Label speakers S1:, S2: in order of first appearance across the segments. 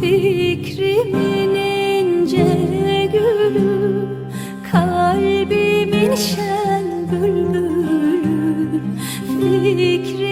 S1: Fikrimin ince gülü Kalbimin şen bülbülü. Fikrimin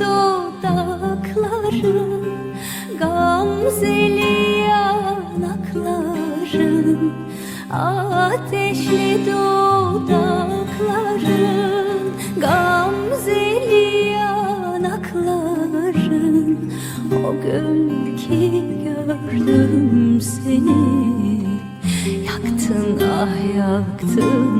S1: dudakların Gamzeli yanakların Ateşli dudakların Gamzeli yanakların O gün ki gördüm seni Yaktın ah yaktın